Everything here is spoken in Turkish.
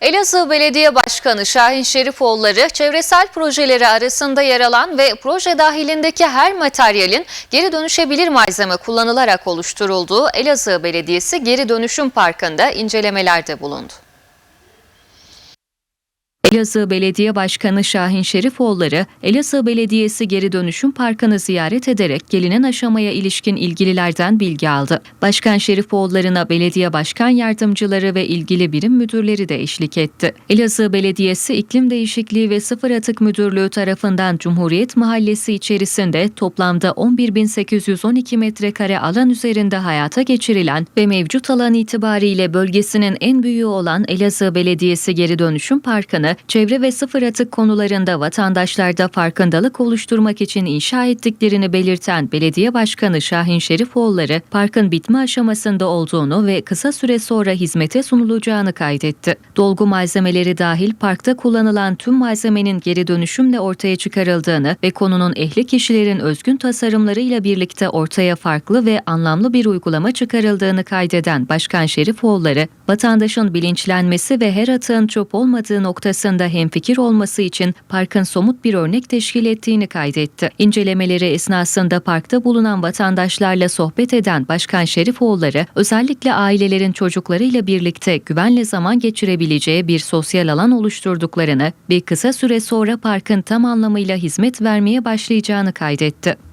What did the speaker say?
Elazığ Belediye Başkanı Şahin Şerifoğulları çevresel projeleri arasında yer alan ve proje dahilindeki her materyalin geri dönüşebilir malzeme kullanılarak oluşturulduğu Elazığ Belediyesi Geri Dönüşüm Parkı'nda incelemelerde bulundu. Elazığ Belediye Başkanı Şahin Şerifoğulları, Elazığ Belediyesi Geri Dönüşüm Parkı'nı ziyaret ederek gelinen aşamaya ilişkin ilgililerden bilgi aldı. Başkan Şerifoğulları'na belediye başkan yardımcıları ve ilgili birim müdürleri de eşlik etti. Elazığ Belediyesi İklim Değişikliği ve Sıfır Atık Müdürlüğü tarafından Cumhuriyet Mahallesi içerisinde toplamda 11.812 metrekare alan üzerinde hayata geçirilen ve mevcut alan itibariyle bölgesinin en büyüğü olan Elazığ Belediyesi Geri Dönüşüm Parkı'nı çevre ve sıfır atık konularında vatandaşlarda farkındalık oluşturmak için inşa ettiklerini belirten Belediye Başkanı Şahin Şerifoğulları, parkın bitme aşamasında olduğunu ve kısa süre sonra hizmete sunulacağını kaydetti. Dolgu malzemeleri dahil parkta kullanılan tüm malzemenin geri dönüşümle ortaya çıkarıldığını ve konunun ehli kişilerin özgün tasarımlarıyla birlikte ortaya farklı ve anlamlı bir uygulama çıkarıldığını kaydeden Başkan Şerifoğulları, vatandaşın bilinçlenmesi ve her atığın çöp olmadığı noktasında hemfikir olması için parkın somut bir örnek teşkil ettiğini kaydetti. İncelemeleri esnasında parkta bulunan vatandaşlarla sohbet eden Başkan Şerifoğulları, özellikle ailelerin çocuklarıyla birlikte güvenle zaman geçirebileceği bir sosyal alan oluşturduklarını ve kısa süre sonra parkın tam anlamıyla hizmet vermeye başlayacağını kaydetti.